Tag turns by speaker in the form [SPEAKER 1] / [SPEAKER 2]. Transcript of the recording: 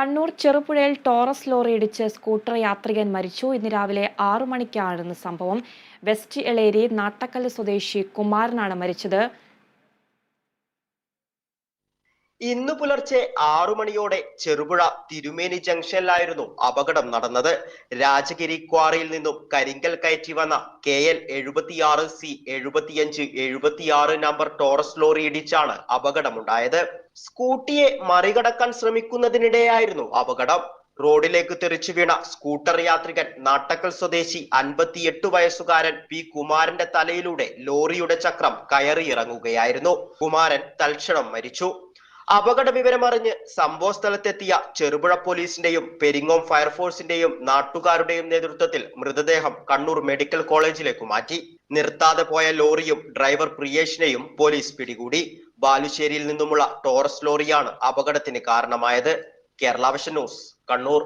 [SPEAKER 1] കണ്ണൂർ ചെറുപുഴയിൽ Taurus lorry ഇടിച്ച് scooter യാത്രികൻ മരിച്ചു. ഇന്ന് രാവിലെ ആറു മണിക്കാണ് സംഭവം. വെസ്റ്റ് എളേരി നാട്ടക്കല്ല് സ്വദേശി കുമാരനാണ് മരിച്ചത്.
[SPEAKER 2] ഇന്നു പുലർച്ചെ ആറു മണിയോടെ ചെറുപുഴ തിരുമേനി ജംഗ്ഷനിലായിരുന്നു അപകടം നടന്നത്. രാജഗിരി ക്വാറിയിൽ നിന്നും കരിങ്കൽ കയറ്റി വന്ന കെ എൽ എഴുപത്തിയാറ് സി എഴുപത്തിയഞ്ച് എഴുപത്തിയാറ് നമ്പർ ടോറസ് ലോറി ഇടിച്ചാണ് അപകടമുണ്ടായത്. സ്കൂട്ടിയെ മറികടക്കാൻ ശ്രമിക്കുന്നതിനിടെയായിരുന്നു അപകടം. റോഡിലേക്ക് തെറിച്ചു വീണ സ്കൂട്ടർ യാത്രികൻ നാട്ടക്കൽ സ്വദേശി അൻപത്തിയെട്ട് വയസ്സുകാരൻ പി കുമാരന്റെ തലയിലൂടെ ലോറിയുടെ ചക്രം കയറിയിറങ്ങുകയായിരുന്നു. കുമാരൻ തൽക്ഷണം മരിച്ചു. അപകട വിവരമറിഞ്ഞ് സംഭവ സ്ഥലത്തെത്തിയ ചെറുപുഴ പോലീസിന്റെയും പെരിങ്ങോം ഫയർഫോഴ്സിന്റെയും നാട്ടുകാരുടെയും നേതൃത്വത്തിൽ മൃതദേഹം കണ്ണൂർ മെഡിക്കൽ കോളേജിലേക്ക് മാറ്റി. നിർത്താതെ പോയ ലോറിയും ഡ്രൈവർ പ്രിയേഷിനെയും പോലീസ് പിടികൂടി. ബാലുശ്ശേരിയിൽ നിന്നുമുള്ള ടോറസ് ലോറിയാണ് അപകടത്തിന് കാരണമായത്. കേരള ന്യൂസ് കണ്ണൂർ.